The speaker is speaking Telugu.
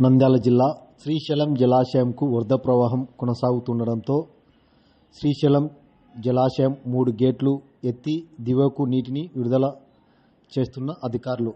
నంద్యాల జిల్లా శ్రీశైలం జలాశయంకు వరద ప్రవాహం కొనసాగుతుండటంతో శ్రీశైలం జలాశయం మూడు గేట్లు ఎత్తి దివకు నీటిని విడుదల చేస్తున్న అధికారులు.